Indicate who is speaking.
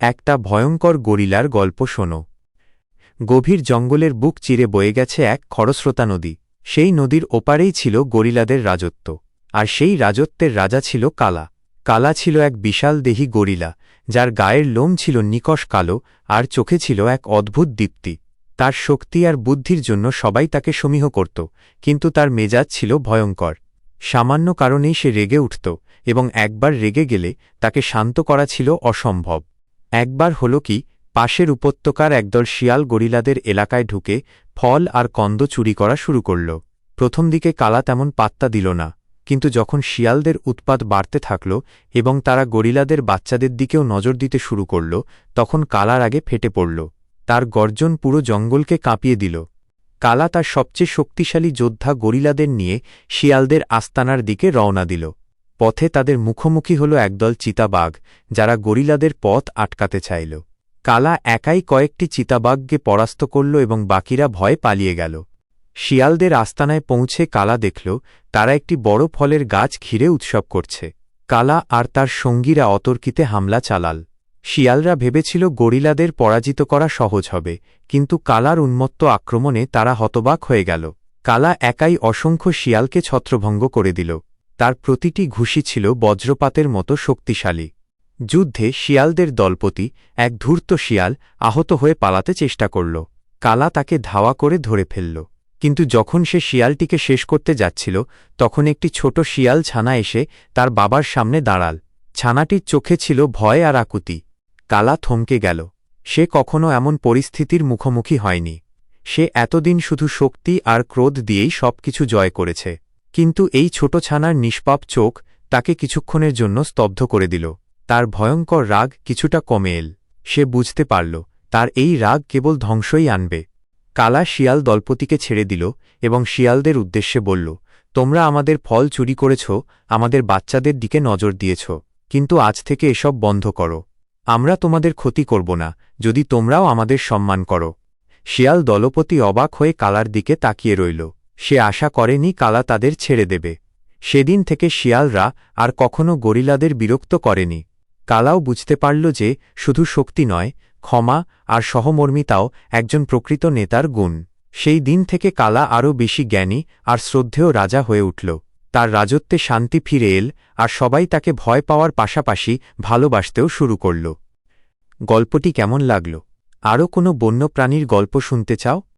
Speaker 1: একটা ভয়ঙ্কর গরিলার গল্প শোনো। গভীর জঙ্গলের বুক চিরে বয়ে গেছে এক খরস্রোতা নদী। সেই নদীর ওপারেই ছিল গরিলাদের রাজত্ব। আর সেই রাজত্বের রাজা ছিল কালা। কালা ছিল এক বিশাল দেহি গরিলা, যার গায়ের লোম ছিল নিকষ কালো, আর চোখে ছিল এক অদ্ভুত দীপ্তি। তার শক্তি আর বুদ্ধির জন্য সবাই তাকে সমীহ করত, কিন্তু তার মেজাজ ছিল ভয়ঙ্কর। সামান্য কারণেই সে রেগে উঠত, এবং একবার রেগে গেলে তাকে শান্ত করা ছিল অসম্ভব। একবার হল কি, পাশের উপত্যকার একদল শিয়াল গরিলাদের এলাকায় ঢুকে ফল আর কন্দ চুরি করা শুরু করল। প্রথম দিকে কালা তেমন পাত্তা দিল না, কিন্তু যখন শিয়ালদের উৎপাত বাড়তে থাকল এবং তারা গরিলাদের বাচ্চাদের দিকেও নজর দিতে শুরু করল, তখন কালার আগে ফেটে পড়ল। তার গর্জন পুরো জঙ্গলকে কাঁপিয়ে দিল। কালা তার সবচেয়ে শক্তিশালী যোদ্ধা গরিলাদের নিয়ে শিয়ালদের আস্তানার দিকে রওনা দিল। পথে তাদের মুখোমুখি হল একদল চিতাবাঘ, যারা গরিলাদের পথ আটকাতে চাইল। কালা একাই কয়েকটি চিতাবাঘকে পরাস্ত করল এবং বাকিরা ভয়ে পালিয়ে গেল। শিয়ালদের আস্তানায় পৌঁছে কালা দেখল, তারা একটি বড় ফলের গাছ ঘিরে উৎসব করছে। কালা আর তার সঙ্গীরা অতর্কিতে হামলা চালাল। শিয়ালরা ভেবেছিল গরিলাদের পরাজিত করা সহজ হবে, কিন্তু কালার উন্মত্ত আক্রমণে তারা হতবাক হয়ে গেল। কালা একাই অসংখ্য শিয়ালকে ছত্রভঙ্গ করে দিল। তার প্রতিটি ঘুষি ছিল বজ্রপাতের মতো শক্তিশালী। যুদ্ধে শিয়ালদের দলপতি এক ধূর্ত শিয়াল আহত হয়ে পালাতে চেষ্টা করল। কালা তাকে ধাওয়া করে ধরে ফেলল। কিন্তু যখন সে শিয়ালটিকে শেষ করতে যাচ্ছিল, তখন একটি ছোট শিয়াল ছানা এসে তার বাবার সামনে দাঁড়াল। ছানাটির চোখে ছিল ভয় আর আকুতি। কালা থমকে গেল। সে কখনো এমন পরিস্থিতির মুখোমুখি হয়নি। সে এতদিন শুধু শক্তি আর ক্রোধ দিয়েই সবকিছু জয় করেছে। কিন্তু এই ছোট ছানার নিষ্পাপ চোখ তাকে কিছুক্ষণের জন্য স্তব্ধ করে দিল। তার ভয়ঙ্কর রাগ কিছুটা কমে এল। সে বুঝতে পারল, তার এই রাগ কেবল ধ্বংসই আনবে। কালা শিয়াল দলপতিকে ছেড়ে দিল এবং শিয়ালদের উদ্দেশ্যে বলল, তোমরা আমাদের ফল চুরি করেছ, আমাদের বাচ্চাদের দিকে নজর দিয়েছ, কিন্তু আজ থেকে এসব বন্ধ করো। আমরা তোমাদের ক্ষতি করব না, যদি তোমরাও আমাদের সম্মান করো। শিয়াল দলপতি অবাক হয়ে কালার দিকে তাকিয়ে রইল। সে আশা করেনি কালা তাদের ছেড়ে দেবে। সেদিন থেকে শিয়ালরা আর কখনো গরিলাদের বিরক্ত করেনি। কালাও বুঝতে পারল যে শুধু শক্তি নয়, ক্ষমা আর সহমর্মিতাও একজন প্রকৃত নেতার গুণ। সেই দিন থেকে কালা আরও বেশি জ্ঞানী আর শ্রদ্ধেয় রাজা হয়ে উঠল। তার রাজত্বে শান্তি ফিরে এল আর সবাই তাকে ভয় পাওয়ার পাশাপাশি ভালোবাসতেও শুরু করল। গল্পটি কেমন লাগল? আরও কোনো বন্যপ্রাণীর গল্প শুনতে চাও?